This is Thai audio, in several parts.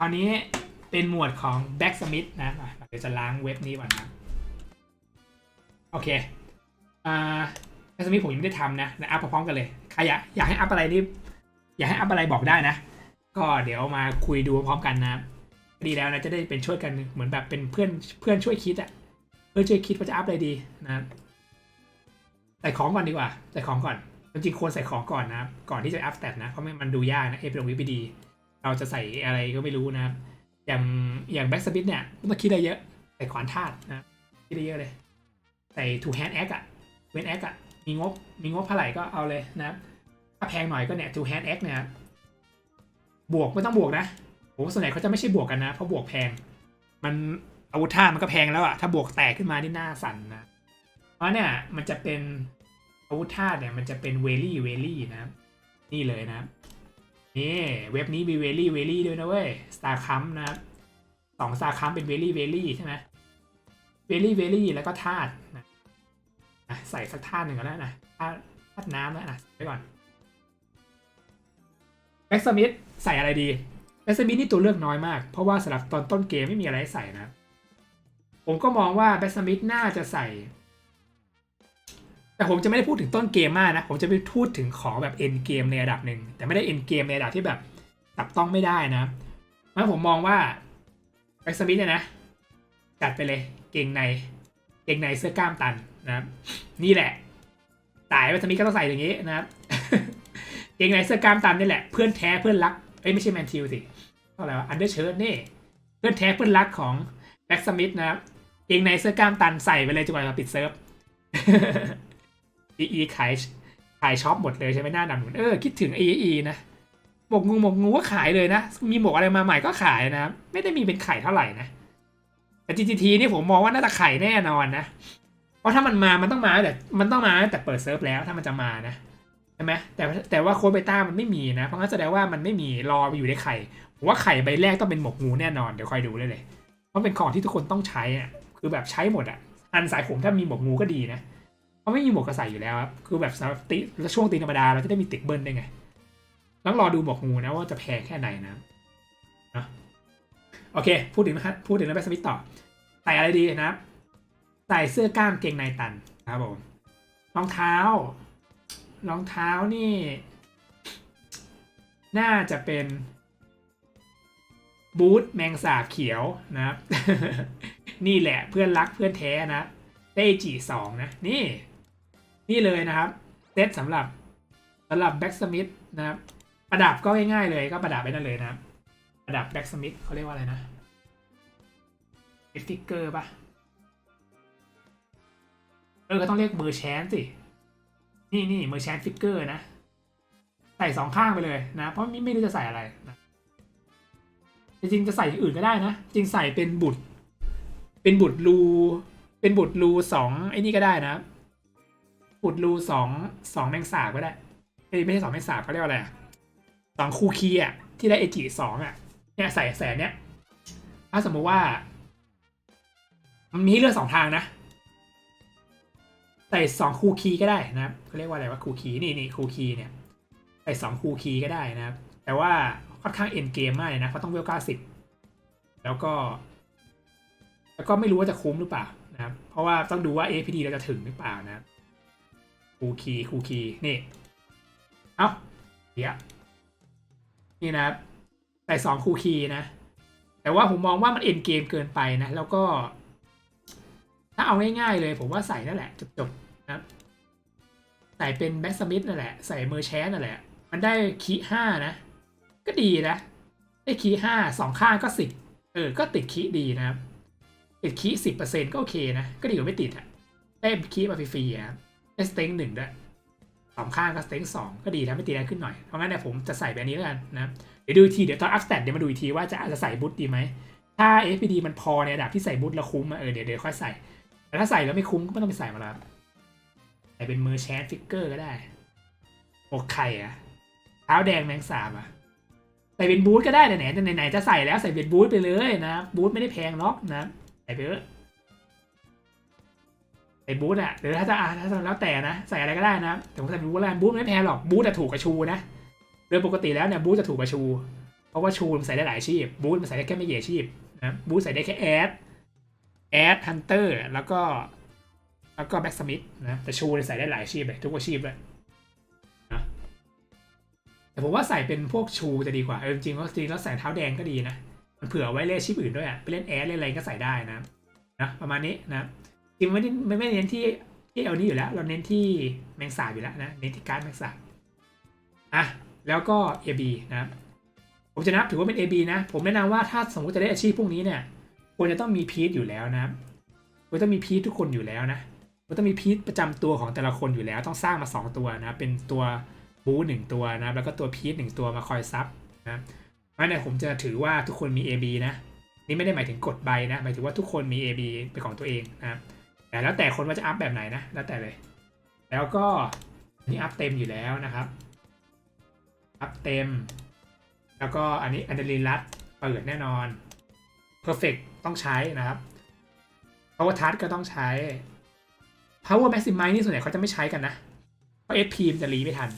ตอนนี้เป็นหมวดของ Blacksmith นะเดี๋ยวจะล้างเว็บนี้ก่อนนะ โอเคอ่า Blacksmith ผมยังไม่ได้ทำนะนะอัพพร้อมกันเลย ใครอยากอยากให้อัพอะไรนี่อยากให้อัพอะไรบอกได้นะ ก็เดี๋ยวมาคุยดูพร้อมกันนะดีแล้วนะจะได้เป็นช่วยกันเหมือนแบบเป็นเพื่อนเพื่อนช่วยคิดอะเพื่อนช่วยคิดว่าจะอัพอะไรดีนะใส่ของก่อนดีกว่าใส่ของก่อนจริงๆควรใส่ของก่อนนะก่อนที่จะอัพสเตตนะเพราะไม่มันดูยากนะเอฟลงวิปดี เราจะใส่อะไรก็ไม่รู้นะครับ อย่างอย่างแบ็กสปิทเนี่ยไม่ต้องคิดอะไรเยอะ ใส่ขวานธาตุนะคิดอะไรเยอะเลย ใส่ทูแฮนด์แอคอะเวนแอคอะมีงบมีงบเท่าไหร่ก็เอาเลยนะครับ ถ้าแพงหน่อยก็เนี่ยทูแฮนด์แอคเนี่ยบวกไม่ต้องบวกนะผมว่าส่วนใหญ่เขาจะไม่ใช่บวกกันนะ เพราะบวกแพง มันอาวุธธาตุมันก็แพงแล้วอะถ้าบวกแตกขึ้นมาที่หน้าสั่นนะ เพราะเนี่ยมันจะเป็นอาวุธธาตุเนี่ยมันจะเป็นเวลี่เวลี่นะ นี่เลยนะ นี่เว็บนี้มีเวลี่เวลี่ด้วยนะเว้ยสตาร์คัมนะครับสองสตาร์คัมเป็นเวลี่เวลี่ใช่ไหมเวลี่เวลี่แล้วก็ธาตุนะใส่สักธาตุหนึ่งก็แล้วนะธาตุธาตุน้ำแล้วนะไปก่อนแบ็กสมิธใส่อะไรดีแบ็กสมิธนี่ตัวเลือกน้อยมาก เพราะว่าสำหรับตอนต้นเกมไม่มีอะไรให้ใส่นะ ผมก็มองว่าแบ็กสมิธน่าจะใส่ แต่ผมจะไม่ได้พูดถึงต้นเกมมากนะ ผมจะไปพูดถึงของแบบเอ็นเกมในระดับหนึ่ง แต่ไม่ได้เอ็นเกมในระดับที่แบบจับต้องไม่ได้นะเพราะผมมองว่าแบ็กสมิธเนี่ยนะ จัดไปเลยเก่งในเก่งในเสื้อกล้ามตันนะครับนี่แหละ สายแบ็กสมิธก็ต้องใส่อย่างนี้นะครับเก่งในเสื้อกล้ามตันนี่แหละเพื่อนแท้เพื่อนรักเอ้ยไม่ใช่แมนทิวสิเท่าไหร่วะอันเดอร์เชิร์ตนี่เพื่อนแท้เพื่อนรักของแบ็กสมิธนะครับเก่งในเสื้อกล้ามตันใส่ไปเลยจนกว่าจะปิดเซิร์ฟ อีอีขายขายช็อปหมดเลยใช่ไหมหน้าดำหนุนเออคิดถึง EE นะหมวกงูหมวกงูก็ขายเลยนะ มีหมวกอะไรมาใหม่ก็ขายนะ ไม่ได้มีเป็นไข่เท่าไหร่นะ แต่ GTT นี่ผมมองว่าน่าจะไข่แน่นอนนะ เพราะถ้ามันมามันต้องมาแต่มันต้องมาแต่เปิดเซิร์ฟแล้วถ้ามันจะมานะใช่ไหมแต่แต่ว่าโค้ดเบต้ามันไม่มีนะ เพราะงั้นแสดงว่ามันไม่มีรอไปอยู่ในไข่ผมว่าไข่ใบแรกต้องเป็นหมวกงูแน่นอนเดี๋ยวคอยดูเลยเลยเพราะเป็นของที่ทุกคนต้องใช้อะคือแบบใช้หมดอะอันสายผมถ้ามีหมวกงูก็ดีนะ ราะไม่มีหมวกกระใส่อยู่แล้วครับคือแบบสำหรับตีแล้วช่วงตีธรรมดาเราจะได้มีติดเบิ้ลได้ไงต้องรอดูหมวกงูนะว่าจะแพงแค่ไหนนะนะโอเค พูดถึงนะครับพูดถึงแล้วไปสมิธต่อใส่อะไรดีนะครับใส่เสื้อกล้ามเกงในตันครับผมรองเท้ารองเท้านี่ น่าจะเป็น บูทแมงสาบเขียวนะครับ นี่แหละเพื่อนรักเพื่อนแท้นะเต้จีสองนะ นี่ นี่เลยนะครับเซตสำหรับสำหรับแบ็กสมิธนะครับประดับก็ง่ายๆเลยก็ประดับไปนั่นเลยนะครับประดับแบ็กสมิธเขาเรียกว่าอะไรนะสติกเกอร์ปะเออก็ต้องเรียกเมอร์แชนสิ นี่นี่เมอร์แชนฟิกเกอร์นะ ใส่สองข้างไปเลยนะ เพราะไม่ไม่รู้จะใส่อะไรนะจริงๆจะใส่อย่างอื่นก็ได้นะ จริงใส่เป็นบุตร เป็นบุตรรู เป็นบุตรรูสองไอ้นี่ก็ได้นะ บุตรรูสองสองแมงสาบก็ได้ไม่ใช่สองแมงสาบเขาเรียกว่าอะไรสองคูคีอะที่ได้เอจิสองอะเนี่ยใส่แสนเนี้ยถ้าสมมุติว่า มันมีเลือกสองทางนะ ใส่สองคูคีก็ได้นะครับเขาเรียกว่าอะไรว่าคูคีนี่นี่คูคีเนี่ยใส่สองคูคีก็ได้นะครับ แต่ว่าค่อนข้างเอ็นเกมมากเลยนะเขาต้องเวลเก้าสิบแล้วก็ แล้วก็ไม่รู้ว่าจะคุ้มหรือเปล่านะครับ เพราะว่าต้องดูว่า APD เราจะถึงหรือเปล่านะครับ คูคีคูคีนี่ เอ้าเดี๋ยวนี่นะครับใส่สองคูคีนะ แต่ว่าผมมองว่ามันเอ็นเกมเกินไปนะ แล้วก็ ถ้าเอาง่ายๆเลย ผมว่าใส่นั่นแหละจบๆนะครับใส่เป็นแบ็กสมิธนั่นแหละ ใส่เมอร์แชนนั่นแหละ มันได้คีห้านะ ก็ดีนะ ได้คีห้าสองข้างก็สิบเออ ก็ติดคีดีนะครับ ติดคีสิบเปอร์เซ็นต์ก็โอเคนะ ก็ดีกว่าไม่ติดอะได้คีมาฟรีๆอะ ได้สเต็งหนึ่งด้วยสองข้างก็สเต็งสองก็ดีนะไม่ตีแรงขึ้นหน่อย เพราะงั้นเนี่ยผมจะใส่แบบนี้แล้วกันนะเดี๋ยวดูทีเดี๋ยวตอนอัพสเตตเดี๋ยวมาดูอีกทีว่าจะจะใส่บูทดีไหมถ้า FPD มันพอในระดับที่ใส่บูทแล้วคุ้มเออเดี๋ยวเดี๋ยวค่อยใส่แต่ถ้าใส่แล้วไม่คุ้มก็ไม่ต้องไปใส่มาแล้วใส่เป็นมือแชนฟิกเกอร์ก็ได้หกไข่อะเท้าแดงแมงสาบอะใส่เป็นบูทก็ได้ไหนไหนไหนจะใส่แล้วใส่เป็นบูทไปเลยนะบูทไม่ได้แพงหรอกนะใส่ไปเถอะ ใส่บูทอะหรือถ้าจะอะถ้าแล้วแต่นะใส่อะไรก็ได้นะแต่ผมใส่บูทแล้วกันบูทไม่แพงหรอกบูทจะถูกกระชูนะโดยปกติแล้วเนี่ยบูทจะถูกกระชู เพราะว่าชูมันใส่ได้หลายชีพบูธมันใส่ได้แค่ไม่กี่อาชีพนะบูธใส่ได้แค่แอดแอดฮันเตอร์แล้วก็แล้วก็แบ็กสมิธนะแต่ชูใส่ได้หลายชีพเลยทุกอาชีพเลยนะแต่ผมว่าใส่เป็นพวกชูจะดีกว่าเออจริงๆก็จริงแล้วใส่เท้าแดงก็ดีนะมันเผื่อไว้เล่นอาชีพอื่นด้วยอะไปเล่นแอดเล่นอะไรก็ใส่ได้นะนะประมาณนี้นะ จริงไม่ได้ไม่ได้เน้นที่ที่เอานี้อยู่แล้ว เราเน้นที่แมงสาบอยู่แล้วนะเน้นที่การ์ดแมงสาบอะแล้วก็ AB นะครับผมจะนับถือว่าเป็น AB นะ ผมแนะนำว่าถ้าสมมติจะได้อาชีพพวกนี้เนี่ยควรจะต้องมีพีทอยู่แล้วนะครับควรต้องมีพีททุกคนอยู่แล้วนะควรต้องมีพีทประจำตัวของแต่ละคนอยู่แล้ว ต้องสร้างมา 2 ตัวนะเป็นตัวบูหนึ่งตัวนะแล้วก็ตัวพีทหนึ่งตัวมาคอยซับนะเพราะฉะนั้นผมจะถือว่าทุกคนมี AB นะนี่ไม่ได้หมายถึงกดใบนะหมายถึงว่าทุกคนมี AB เป็นของตัวเองนะครับ แต่แล้วแต่คนว่าจะอัพแบบไหนนะ แล้วแต่เลย แล้วก็อันนี้อัพเต็มอยู่แล้วนะครับ อัพเต็ม แล้วก็อันนี้อะดรีนรัดเปิดแน่นอน Perfect ต้องใช้นะครับ Power Touch ก็ต้องใช้ Power Maximize นี่ส่วนใหญ่เขาจะไม่ใช้กันนะ เพราะ SP มันจะรีไม่ทัน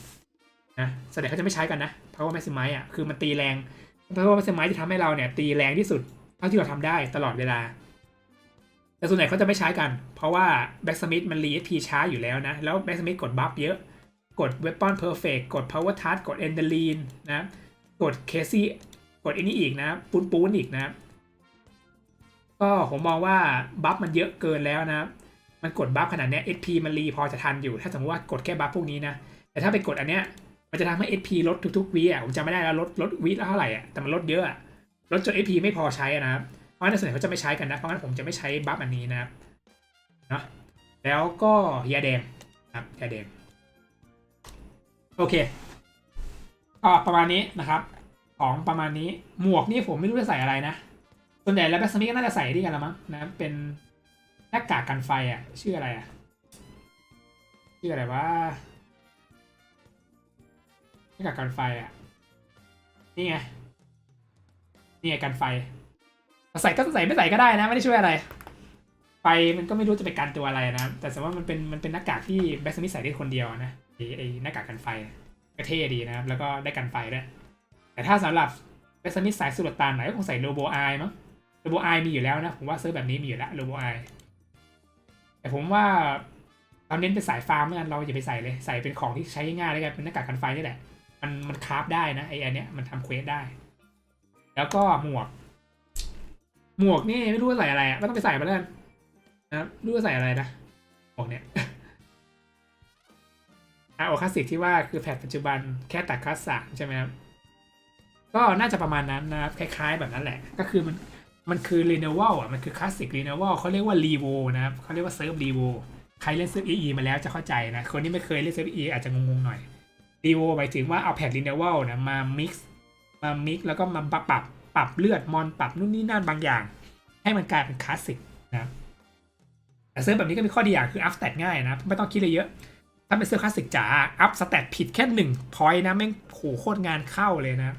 นะส่วนใหญ่เขาจะไม่ใช้กันนะ Power Maximize อะ คือมันตีแรง Power Maximize ที่ทำให้เราเนี่ยตีแรงที่สุด เท่าที่เราทำได้ตลอดเวลา แต่ส่วนใหญ่เขาจะไม่ใช้กัน เพราะว่า Backsmith มันรี SP ช้าอยู่แล้วนะ แล้ว Backsmith กดบัฟเยอะ กด Weapon Perfect กด Power Touch กด e n d e r l i n นะ กดเคซี่กดอันนี้อีกนะ ปูนปูนอีกนะ ก็ผมมองว่าบัฟมันเยอะเกินแล้วนะ มันกดบัฟขนาดนี้ย SP มันรีพอจะทันอยู่ ถ้าสมมติว่ากดแค่บัฟพวกนี้นะ แต่ถ้าไปกดอันเนี้ย มันจะทำให้ SP ลดทุกๆวิอะ ผมจำไม่ได้แล้วลดลดวิละเท่าไหร่อะ แต่มันลดเยอะลดจน SP ไม่พอใช้นะครับ ราะฉะนั้นส่วนใหญ่เขาจะไม่ใช้กันนะ เพราะงั้นผมจะไม่ใช้บัฟอันนี้นะครับเนาะแล้วก็ยาแดงนะครับยาแดง โอเคก็ประมาณนี้นะครับของประมาณนี้หมวกนี่ผมไม่รู้จะใส่อะไรนะส่วนใหญ่แล้วแบ็กสมิธก็น่าจะใส่ที่กันละมั้งนะเป็นหน้ากากกันไฟอะ ชื่ออะไรอะชื่ออะไรวะหน้ากากกันไฟอะนี่ไงนี่ไงกันไฟ ใส่ก็ใส่ไม่ใส่ก็ได้นะ ไม่ได้ช่วยอะไรไฟมันก็ไม่รู้จะไปกันตัวอะไรนะ แต่สมมติว่ามันเป็นมันเป็นหน้ากากที่แบสมิธใส่ได้คนเดียวนะไอไอหน้ากากกันไฟก็เท่ดีนะครับ แล้วก็ได้กันไฟด้วย แต่ถ้าสำหรับเบสมิธสายสุลต่านไหนก็คงใส่โลโบไอมั้งโลโบไอมีอยู่แล้วนะ ผมว่าเซิร์ฟแบบนี้มีอยู่แล้วโลโบไอแต่ผมว่าเราเน้นเป็นสายฟาร์มเมือกันเราอย่าไปใส่เลย ใส่เป็นของที่ใช้ง่ายเลยกันเป็นหน้ากากกันไฟนี่แหละ มันมันคราฟได้นะไออันเนี้ยมันทำเควสได้ แล้วก็หมวก หมวกนี่ไม่รู้ว่าใส่อะไรอะก็ต้องไปใส่มาแล้วนนะครับไม่รู้ว่าใส่อะไรนะหมวกเนี้ยอะโอคลาสสิกที่ว่าคือแพทปัจจุบันแค่ตัดคลาสสามใช่ไหมครับก็น่าจะประมาณนั้นนะครับคล้าย ๆ แบบนั้นแหละ ก็คือมันมันคือ r e n e w a l อะมันคือคลาสสิก r e n e w a l เขาเรียกว่า r e v o นะครับเขาเรียกว่าเซิร์ฟ r e v o ใครเล่นเซิร์ฟ EE มาแล้วจะเข้าใจนะ คนที่ไม่เคยเล่นเซิร์ฟ EE อาจจะงงๆหน่อย r e v o หมายถึงว่าเอาแพท r e n e w a l นะมา mix มา mix แล้วก็มาปรับ ปรับเลือดมอนปรับนู่นนี่นั่นบางอย่าง ให้มันกลายเป็นคลาสสิกนะแต่เซิร์ฟแบบนี้ก็มีข้อดีอย่างคืออัพสเตตง่ายนะ ไม่ต้องคิดเลยเยอะ ถ้าเป็นเซิร์ฟคลาสสิกจ๋าอัพสเตตผิดแค่หนึ่งพอยต์นะแม่งโหโคตรงานเข้าเลยนะ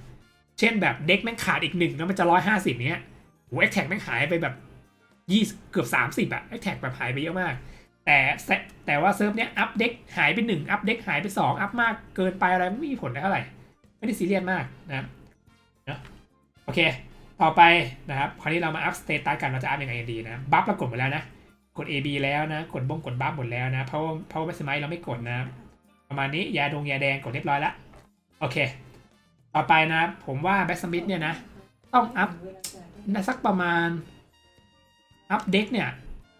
เช่นแบบเด็กแม่งขาดอีกหนึ่งแล้วมันจะร้อยห้าสิบเนี้ยโหแอคแท็กแม่งหายไปแบบยี่เกือบสามสิบอะแอคแท็กแบบหายไปเยอะมาก แต่แต่ว่าเซิร์ฟเนี้ยอัพเด็กหายไปหนึ่งอัพเด็กหายไปสองอัพมากเกินไปอะไรไม่มีผลเท่าไหร่ไม่ได้ซีเรียสมากนะเนะ โอเค ต่อไปนะครับ คราวนี้เรามาอัพสเตตัสกันเราจะอัพยังไงดีนะ บัฟเรากดหมดแล้วนะ กด AB แล้วนะ กดบ้งกดบัฟหมดแล้วนะ เพราะเพราะว่าสมัยเราไม่กดนะ ประมาณนี้ ยาดงยาแดงกดเรียบร้อยล้วโอเค ต่อไปนะผมว่าแบ็กสมิธเนี่ยนะ ต้องอัพนะสักประมาณ อัพเด็กเนี่ย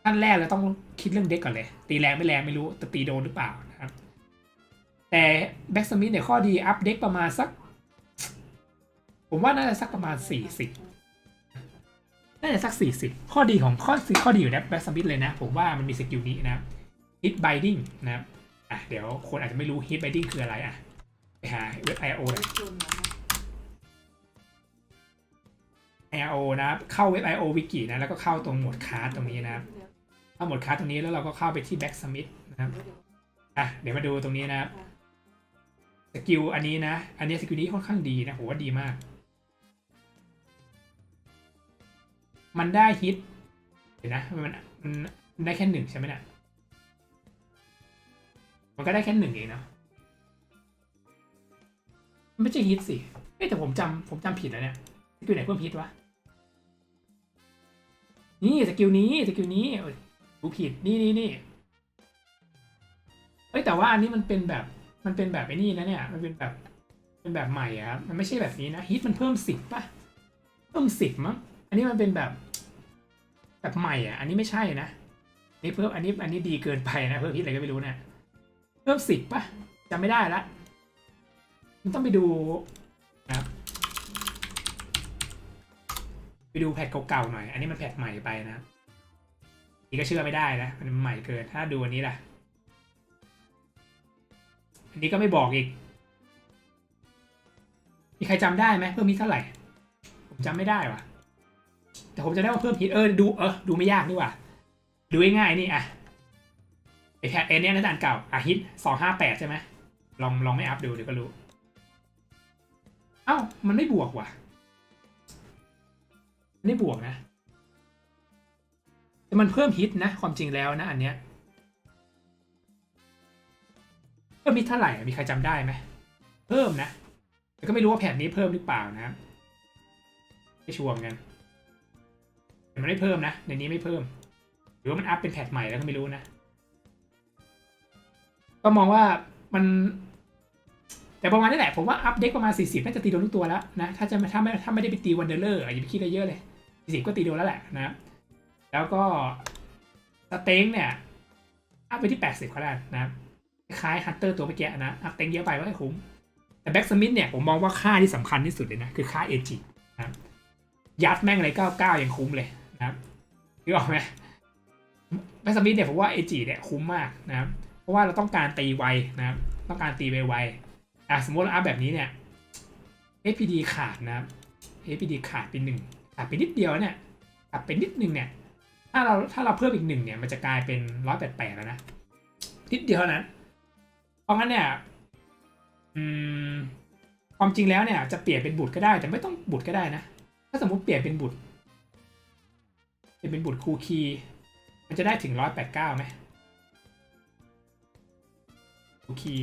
ขั้นแรกเราต้องคิดเรื่องเด็กก่อนเลย ตีแรงไม่แรงไม่รู้แต่ตีโดนหรือเปล่านะครับ แต่แบ็กสมิธเนี่ยข้อดีอัพเด็กประมาณสัก ผมว่าน่าจะสักประมาณ 40 น่าจะสัก 40 ข้อดีของข้อสิข้อดีอยู่นะแบ็กสมิธเลยนะ ผมว่ามันมีสกิลนี้นะ hit binding นะอะเดี๋ยวคนอาจจะไม่รู้ hit binding คืออะไรอะไปหาเว็บ IO หน่อย IO นะเข้าเว็บ IO wiki นะแล้วก็เข้าตรงหมวดคาร์ดตรงนี้นะเข้าหมวดคาร์ดตรงนี้แล้วเราก็เข้าไปที่ backsmith นะครับอะเดี๋ยวมาดูตรงนี้นะครับสกิลอันนี้นะ อันนี้สกิลนี้ค่อนข้างดีนะโหว่าดีมาก มันได้ฮิตเดี๋ยวนะมันมันได้แค่หนึ่งใช่ไหมเนี่ยมันก็ได้แค่หนึ่งเองเนาะมันไม่ใช่ฮิตสิเอ้แต่ผมจำผมจำผิดแล้วเนี่ยสกิลไหนเพิ่มพิษวะนี่สกิลนี้สกิลนี้เอ้ยดูผิดนี่นี่นี่เอ้ยแต่ว่าอันนี้มันเป็นแบบมันเป็นแบบไอ้นี่นะเนี่ยมันเป็นแบบเป็นแบบใหม่อะครับมันไม่ใช่แบบนี้นะฮิตมันเพิ่มสิบป่ะเพิ่มสิบมั้ง อันนี้มันเป็นแบบ แบบใหม่อะ อันนี้ไม่ใช่นะนี่เพิ่มอันนี้อันนี้ดีเกินไปนะเพิ่มฮิตอะไรก็ไม่รู้เนี่ยเพิ่มสิบป่ะจำไม่ได้ละมันต้องไปดูนะครับไปดูแพทเก่าๆหน่อย อันนี้มันแพทใหม่ไปนะนี่ก็เชื่อไม่ได้นะ มันใหม่เกิน ถ้าดูอันนี้ล่ะ อันนี้ก็ไม่บอกอีก มีใครจำได้ไหมเพิ่มฮิตเท่าไหร่ ผมจำไม่ได้ว่ะ แต่ผมจะได้ว่าเพิ่มฮิตเออดูเออดูไม่ยากนี่ว่ะดูง่ายๆนี่อะไอแพเอ็นเนี้ยนั่นด่านเก่าอะฮิตสองห้าแปดใช่ไหมลองลองไม่อัพดูเดี๋ยวก็รู้ เอ้า มันไม่บวกว่ะไม่บวกนะ แต่มันเพิ่มฮิตนะ ความจริงแล้วนะ อันเนี้ยเพิ่มฮิตเท่าไหร่มีใครจำได้ไหมเพิ่มนะ แต่ก็ไม่รู้ว่าแผ่นนี้เพิ่มหรือเปล่านะไม่ชัวร์เหมือนกัน มันไม่เพิ่มนะ ในนี้ไม่เพิ่ม หรือว่ามันอัพเป็นแพทใหม่แล้วก็ไม่รู้นะ ก็มองว่ามัน แต่ประมาณนี้แหละ ผมว่าอัพเด็กประมาณ 40 น่าจะตีโดนทุกตัวแล้วนะ ถ้าจะถ้าไม่ถ้าไม่ได้ไปตีวันเดอร์เลอร์อย่าไปคิดอะไรเยอะเลย 40 ก็ตีโดนแล้วแหละนะ แล้วก็สเต็งเนี่ยอัพไปที่ 80ก็ได้นะครับคล้ายฮันเตอร์ตัวเมื่อกี้นะอัพเต็งเยอะไปว่าไม่คุ้มแต่แบ็กสมิธเนี่ยผมมองว่าค่าที่สำคัญที่สุดเลยนะ คือค่าเอจินะครับยัดแม่งเลย 99 ยังคุ้มเลย นะครับนึกออกไหมแบ็กสมิธเนี่ยผมว่าเอจิเนี่ยคุ้มมากนะครับ เพราะว่าเราต้องการตีไวนะครับ ต้องการตีไวๆอะสมมติเราอัพแบบนี้เนี่ย FPD ขาดนะครับ FPD ขาดเป็นหนึ่งขาดไปนิดเดียวเนี่ยขาดไปนิดนึงเนี่ย ถ้าเราถ้าเราเพิ่มอีกหนึ่งเนี่ย มันจะกลายเป็นร้อยแปดแปดแล้วนะ นิดเดียวนั้นเพราะงั้นเนี่ยอืมความจริงแล้วเนี่ยจะเปลี่ยนเป็นบุตรก็ได้ แต่ไม่ต้องบุตรก็ได้นะ ถ้าสมมติเปลี่ยนเป็นบุตร เปลี่ยนเป็นบุตรคูคี มันจะได้ถึงร้อยแปดเก้าไหมคูคี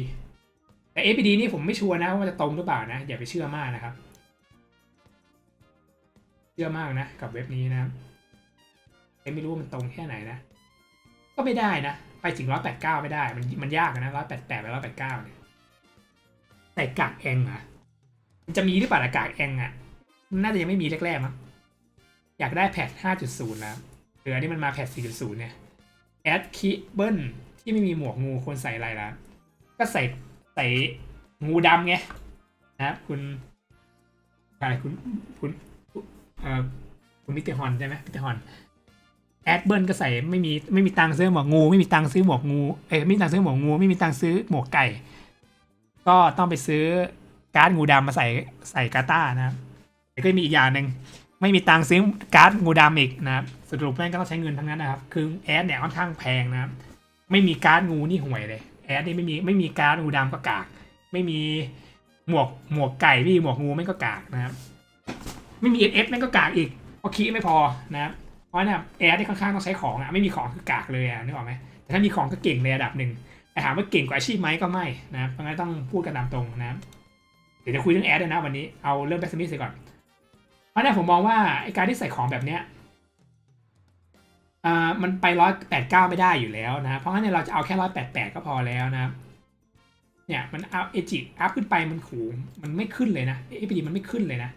แต่ APD นี่ผมไม่ชัวร์นะว่าจะตรงหรือเปล่านะ อย่าไปเชื่อมากนะครับ เชื่อมากนะ กับเว็บนี้นะครับไม่รู้ว่ามันตรงแค่ไหนนะ ก็ไม่ได้นะ ไปถึงร้อยแปดเก้าไม่ได้ มันมันยากนะร้อยแปดแปดไปร้อยแปดเก้าเนี่ยแต่กากแองอะมันจะมีหรือเปล่ากากแองอะน่าจะยังไม่มีแรกๆมั้ง อยากได้แพท 5.0 นะหรืออันนี้มันมาแพท 4.0 เนี่ยแอดคิเบิลที่ไม่มีหมวกงูควรใส่อะไรล่ะก็ใส่ใส่งูดำไงนะครับคุณอะไรคุณคุณเอ่อคุณมิเตอร์ฮอนใช่ไหมมิเตอร์ฮอนแอดเบิลก็ใส่ไม่มีไม่มีตังค์ซื้อหมวกงู ไม่มีตังค์ซื้อหมวกงูเอ้ยไม่มีตังค์ซื้อหมวกงู ไม่มีตังค์ซื้อหมวกไก่ ก็ต้องไปซื้อการ์ดงูดำมาใส่ใส่กาตานะครับแต่ก็มีอีกอย่างหนึ่ง ไม่มีตังค์ซื้อการ์ดงูดำอีกนะครับสรุปแม่งก็ต้องใช้เงินทั้งนั้นนะครับ คือแอดเนี่ยค่อนข้างแพงนะครับไม่มีการ์ดงูนี่ห่วยเลย แอดนี่ไม่มีไม่มีการ์ดงูดำก็กาก ไม่มีหมวกหมวกไก่ไม่หมวกงูแม่งก็กากนะครับ ไม่มีเอสแม่งก็กากอีกเพราะคีไม่พอนะครับเพราะเนี่ยแอดที่ค่อนข้างต้องใช้ของอะไม่มีของคือกากเลยอะนึกออกไหมแต่ถ้ามีของก็เก่งในระดับหนึ่งแต่ถามว่าเก่งกว่าอาชีพไหมก็ไม่นะเพราะงั้นต้องพูดกันตามตรงนะครับเดี๋ยวจะคุยเรื่องแอดด้วยนะวันนี้เอาเรื่องแบสมิธก่อน ราะเนี่ยผมมองว่าไอการที่ใส่ของแบบเนี้ยอ่ามันไปร้อยแปดเก้าไม่ได้อยู่แล้วนะ เพราะงั้นเนี่ยเราจะเอาแค่ร้อยแปดแปดก็พอแล้วนะเนี่ยมันเอาเอจิอัพขึ้นไปมันขูงมันไม่ขึ้นเลยนะเอพีดีมันไม่ขึ้นเลยนะ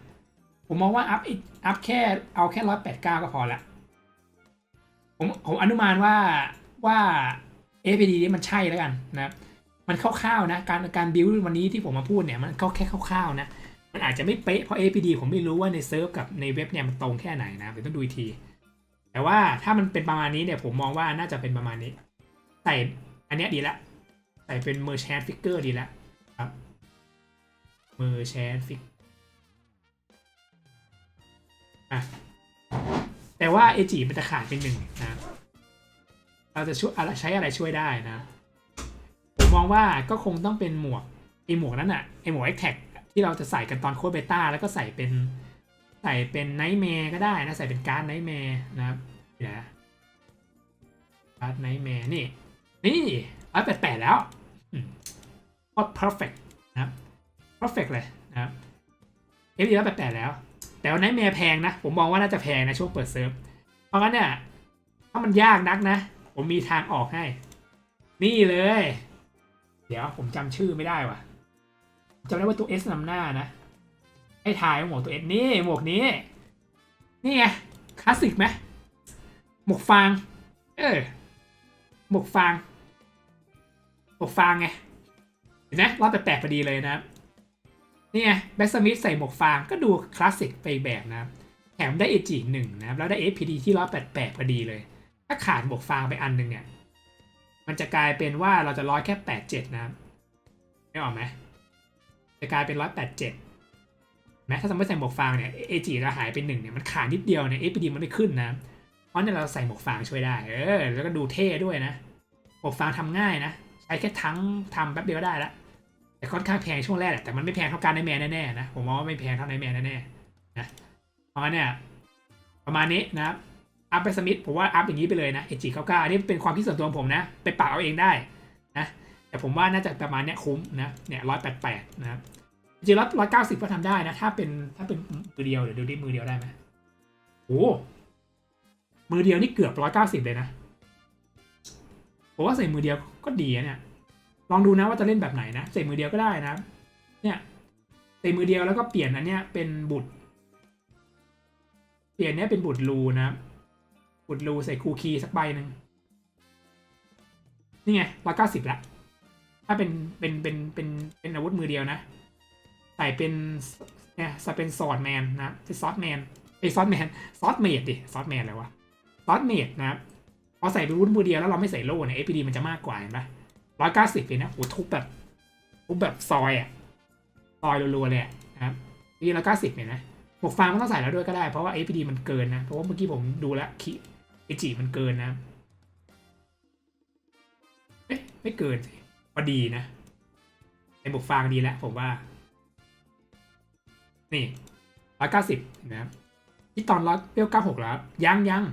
ผมมองว่าอัพอัพแค่เอาแค่ร้อยแปดเก้าก็พอละผมผมอนุมานว่าว่า APD นี่มันใช่แล้วกันนะมันคร่าวๆนะการการบิววันนี้ที่ผมมาพูดเนี่ยมันก็แค่คร่าวๆนะ มันอาจจะไม่เป๊ะเพราะ APD ผมไม่รู้ว่าในเซิร์ฟกับในเว็บเนี่ยมันตรงแค่ไหนนะเดี๋ยวต้องดูอีกที แต่ว่าถ้ามันเป็นประมาณนี้เนี่ยผมมองว่าน่าจะเป็นประมาณนี้ ใส่อันเนี้ยดีละ ใส่เป็น merchant figure ดีละครับ merchant figure อะแต่ว่าเอจิมันจะขาดเป็นหนึ่งนะเราจะช่วยอะไรใช้อะไรช่วยได้นะ ผมมองว่าก็คงต้องเป็นหมวกไอหมวกนั้นอะไอหมวก X Tag ที่ ที่เราจะใส่กันตอนโค้ดเบต้าแล้วก็ใส่เป็นใส่เป็นไนท์แมร์ก็ได้นะใส่เป็นการ์ดไนท์แมร์นะครับเดี๋ยวการ์ดไนท์แมร์นี่ นี่ร้อยแปดแปดแล้วก็ perfect นะครับ perfect เลยนะครับเอฟดีร้อยแปดแปดแล้ว แต่ว่าไนท์แมร์แพงนะ ผมมองว่าน่าจะแพงนะช่วงเปิดเซิร์ฟเพราะงั้นเนี่ยถ้ามันยากนักนะ ผมมีทางออกให้ นี่เลย เดี๋ยวผมจำชื่อไม่ได้ว่ะ จำได้ว่าตัว S นำหน้านะให้ทายหมวกตัว S นี่หมวกนี้ นี่ไงคลาสสิกไหมหมวกฟาง เออหมวกฟางหมวกฟางไงเห็นไหมรอบแปลกๆพอดีเลยนะครับนี่ไงแบ็กสมิธใส่หมวกฟางก็ดูคลาสสิกไปแบบนะแถมได้เอจิหนึ่งนะแล้วได้ FPD ที่ร้อยแปดแปดพอดีเลย ถ้าขาดหมวกฟางไปอันหนึ่งเนี่ย มันจะกลายเป็นว่าเราจะร้อยแค่แปดเจ็ดนะไม่ออกไหม จะกลายเป็นร้อยแปดเจ็ดแม้ถ้าสมมติใส่หมวกฟางเนี่ยเอจิเราหายไปหนึ่งเนี่ยมันขาดนิดเดียวเนี่ย FPD มันไม่ขึ้นนะเพราะเนี่ยเราใส่หมวกฟางช่วยได้เออแล้วก็ดูเท่ด้วยนะ หมวกฟางทำง่ายนะ ใช้แค่ทั้งทำแป๊บเดียวก็ได้ละแต่ค่อนข้างแพงช่วงแรกแหละแต่มันไม่แพงเท่าการในแมนแน่ๆนะผมมองว่าไม่แพงเท่าในแมนแน่ๆนะเพราะงั้นเนี่ยประมาณนี้นะอัพไปสมิธผมว่าอัพอย่างนี้ไปเลยนะเอจีเก้าเก้าอันนี้เป็นความคิดส่วนตัวของผมนะ ไปปรับเอาเองได้ แต่ผมว่าน่าจะประมาณเนี้ยคุ้มนะเนี่ยร้อยแปดแปดนะครับจริงๆแล้วร้อยเก้าสิบก็ทำได้นะ ถ้าเป็นถ้าเป็นมือเดียวเดี๋ยวดูดิมือเดียวได้ไหมโอ้มือเดียวนี่เกือบร้อยเก้าสิบเลยนะผมว่าใส่มือเดียวก็ดีนะเนี่ย ลองดูนะว่าจะเล่นแบบไหนนะใส่มือเดียวก็ได้นะ เนี่ยใส่มือเดียวแล้วก็เปลี่ยนอันเนี้ยเป็นบุตร เปลี่ยนเนี้ยเป็นบุตรรูนะ บุตรรูใส่คูคีสักใบหนึ่งนี่ไงร้อยเก้าสิบละ ถ้าเป็นเป็นเป็นเป็นเป็นอาวุธมือเดียวนะ ใส่เป็นเนี่ยจะเป็นซอดแมนนะเป็นซอสแมนไอซอสแมนซอสเมดดิซอสแมนอะไรวะซอสเมดนะครับพอใส่เป็นอาวุธมือเดียวแล้วเราไม่ใส่โล่เนี่ย APD มันจะมากกว่าเห็นปะร้อยเก้าสิบเลยนะโอ้ทุบแบบทุบแบบซอยอะซอยรัวๆเลยนะครับนี่ร้อยเก้าสิบเนี่ยนะหมวกฟางไม่ต้องใส่แล้วด้วยก็ได้เพราะว่า APD มันเกินนะ เพราะว่าเมื่อกี้ผมดูแล้วคิเอจิมันเกินนะ เอ๊ะ ไม่เกินสิ พอดีนะไอหมวกฟางดีแล้วผมว่า นี่ร้อยเก้าสิบนะครับที่ตอนร้อยเปรี้ยวเก้าหกแล้วยังยัง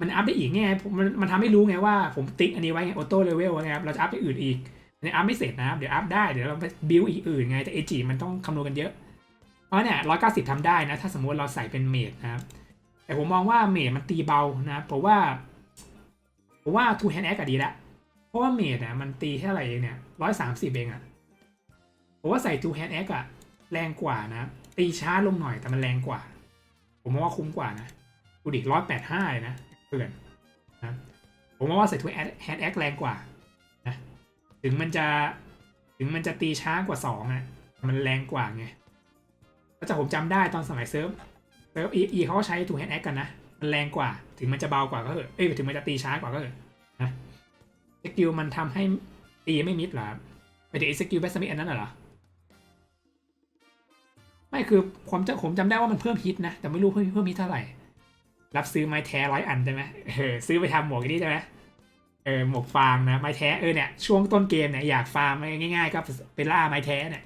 มันอัพได้อีกไงผมมันมันทำให้รู้ไงว่าผมติ๊กอันนี้ไว้ไงออโต้เลเวลไงครับเราจะอัพไปอื่นอีกอันนี้อัพไม่เสร็จนะครับเดี๋ยวอัพได้เดี๋ยวเราไปบิวอีกอื่นไงแต่เอจีมันต้องคำนวณกันเยอะ เพราะเนี่ยร้อยเก้าสิบทำได้นะ ถ้าสมมติเราใส่เป็นเมดนะครับ แต่ผมมองว่าเมดมันตีเบานะผมว่าผมว่าทูแฮนด์แอคอะดีละเพ ราะว่าเมดอะมันตีแค่ไรเองเนี่ยร้อยสามสิบเองอะผมว่าใส่ทูแฮนด์แอคอะแรงกว่านะ ตีช้าลงหน่อยแต่มันแรงกว่า ผมว่าคุ้มกว่านะดูดิร้อยแปดห้าเลยนะเพื่อนนะผมว่าใส่ทูแฮนด์แอคแรงกว่านะถึงมันจะถึงมันจะตีช้ากว่าสองอะมันแรงกว่าไงก็จะผมจำได้ตอนสมัยเซิร์ฟเซิร์ฟอีเขาใช้ทูแฮนด์แอคกันนะมันแรงกว่า ถึงมันจะเบากว่าก็เถอะเอ้ยถึงมันจะตีช้ากว่าก็เถอะนะ สกิลมันทำให้ตีไม่มิดเหรอไปถึงสกิลแบสมิดอันนั้นเหรอ ไม่คือผมจะผมจำได้ว่ามันเพิ่มฮิตนะ แต่ไม่รู้เพิ่มเพิ่มฮิตเท่าไหร่ รับซื้อไม้แท้ร้อยอันใช่ไหมเออซื้อไปทำหมวกนี้ใช่ไหมเออหมวกฟางนะไม้แท้เออเนี่ยช่วงต้นเกมเนี่ยอยากฟาร์มง่ายๆก็ไปล่าไม้แท้เนี่ย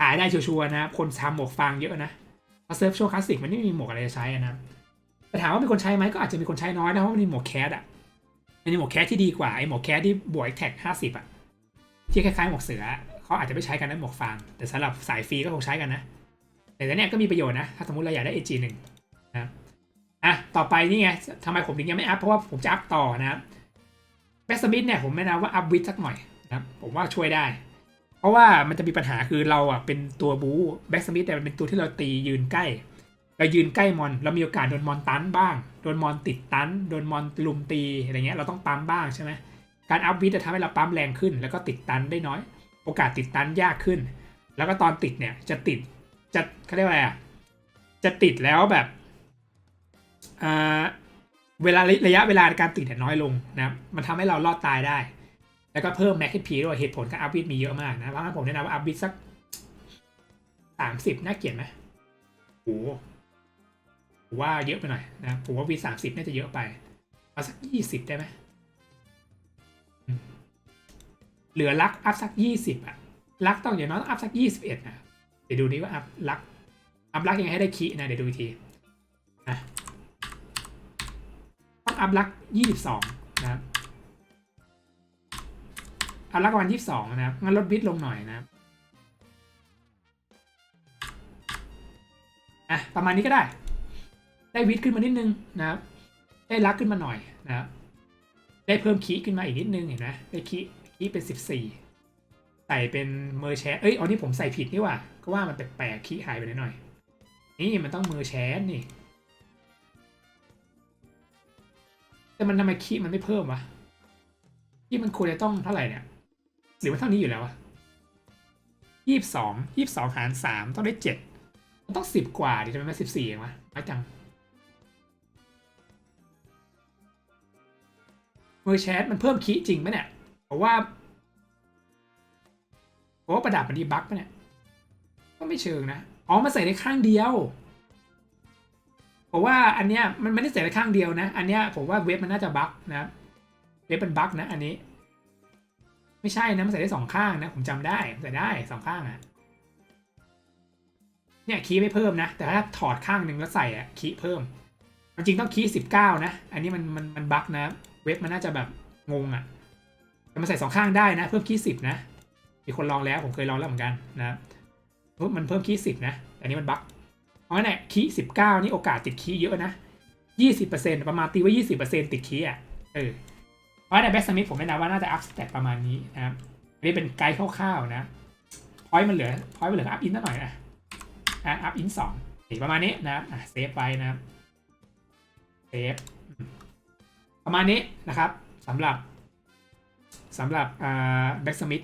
ขายได้ชัวร์ๆนะคนทำหมวกฟางเยอะนะเพราะเซิร์ฟช่วงคลาสสิกมันไม่มีหมวกอะไรจะใช้นะแต่ถามว่ามีคนใช้ไหมก็อาจจะมีคนใช้น้อยนะเพราะมันมีหมวกแคสอะ มันมีหมวกแคสที่ดีกว่าไอ้หมวกแคสที่บวกแท็กห้าสิบอะที่คล้ายๆหมวกเสือเขาอาจจะไม่ใช้กันนะหมวกฟางแต่สำหรับสายฟรีก็คงใช้กันนะแต่เนี่ยก็มีประโยชน์นะ ถ้าสมมติเราอยากได้ AG หนึ่งนะอะต่อไปนี่ไงทำไมผมถึงยังไม่อัพเพราะว่าผมจะอัพต่อนะครับแบสมิธเนี่ยผมไม่นะว่าอัพวิทสักหน่อยนะผมว่าช่วยได้ เพราะว่ามันจะมีปัญหาคือเราอะเป็นตัวบูแบ็กสมิธแต่มันเป็นตัวที่เราตียืนใกล้ เรายืนใกล้มอนเรามีโอกาสโดนมอนตันบ้าง โดนมอนติดตัน โดนมอนลุมตีอะไรเงี้ยเราต้องปั๊มบ้างใช่ไหมการอัพวิทจะทำให้เราปั๊มแรงขึ้น แล้วก็ติดตันได้น้อย โอกาสติดตันยากขึ้น แล้วก็ตอนติดเนี่ยจะติดจะเขาเรียกว่าอะไรอะจะติดแล้วแบบอ่าเวลาระยะเวลาในการติดน้อยลงนะมันทำให้เรารอดตายได้ แล้วก็เพิ่มแม็กซ์พีด้วยเหตุผลการอัพวิดมีเยอะมากนะเพราะงั้นผมแนะนำว่าอัพวิดสักสามสิบน่าเกลียดไหมโอ้ ผมว่าเยอะไปหน่อยนะผมว่าวิดสามสิบน่าจะเยอะไปเอาสักยี่สิบได้ไหมเหลือลักอัพสักยี่สิบอะลักต้องอย่างน้อยต้องอัพสักยี่สิบเอ็ดนะเดี๋ยวดูดิว่าอัพลักอัพลักยังไงให้ได้คีนะเดี๋ยวดูอีกทีนะต้องอัพลักยี่สิบสองนะครับเอาละกวันที่สองนะครับงั้นลดบิตลงหน่อยนะครับอะประมาณนี้ก็ได้ ได้วิทขึ้นมานิดนึงนะครับ ได้ลักขึ้นมาหน่อยนะครับ ได้เพิ่มคีขึ้นมาอีกนิดนึงเห็นไหมได้คีคีเป็นสิบสี่ใส่เป็นเมอร์แชนเอ้ยเอานี่ผมใส่ผิดนี่ว่าก็ว่ามันแปลกๆคีหายไปหน่อย นี่มันต้องเมอร์แชนนี่ แต่มันทำไมคีมันไม่เพิ่มวะคีย์มันควรจะต้องเท่าไหร่เนี่ยหรือมันเท่านี้อยู่แล้ววะยี่สิบสองยี่สิบสองหารสามต้องได้เจ็ดมันต้องสิบกว่าดิทำไมไม่สิบสี่เองวะน้อยจัง เมอร์แชทมันเพิ่มคีจริงไหมเนี่ยเพราะว่าเพราะว่าประดับมันดีบั๊กปะเนี่ย ก็ไม่เชิงนะ อ๋อมาใส่ได้ข้างเดียวผมว่าอันเนี้ยมันไม่ได้ใส่ได้ข้างเดียวนะ อันเนี้ยผมว่าเว็บมันน่าจะบั๊กนะครับเว็บมันบั๊กนะ อันนี้ ไม่ใช่นะมันใส่ได้สองข้างนะ ผมจำได้ใส่ได้สองข้างอะเนี่ยคีย์ไม่เพิ่มนะ แต่ถ้าถอดข้างหนึ่งแล้วใส่อะคีย์เพิ่มจริงต้องคีย์สิบเก้านะ อันนี้มันมันมันบั๊กนะ เว็บมันน่าจะแบบงงอะ่ะแต่มันใส่สองข้างได้นะ เพิ่มคีย์สิบนะ มีคนลองแล้วผมเคยลองแล้วเหมือนกันนะมันเพิ่มคีย์สิบนะแต่อันนี้มันบั๊กเพราะงั้นเนี่ยคีย์สิบเก้านี่โอกาสติดคีย์เยอะนะยี่สิบเปอร์เซ็นต์ประมาณตีว่ายี่สิบเปอร์เซ็นต์ติดคีย์อะเออเพราะในแบ็กสมิธผมแนะนำว่าน่าจะอัพสเตตปประมาณนี้นะครับอันนี้เป็นไกด์คร่าวๆนะพอยมันเหลือพอยมันเหลืออัพอินนิดหน่อยนะอะอัพอินสองประมาณนี้นะครับอะเซฟไว้นะครับเซฟ ประมาณนี้นะครับสำหรับสำหรับแบ็กสมิธ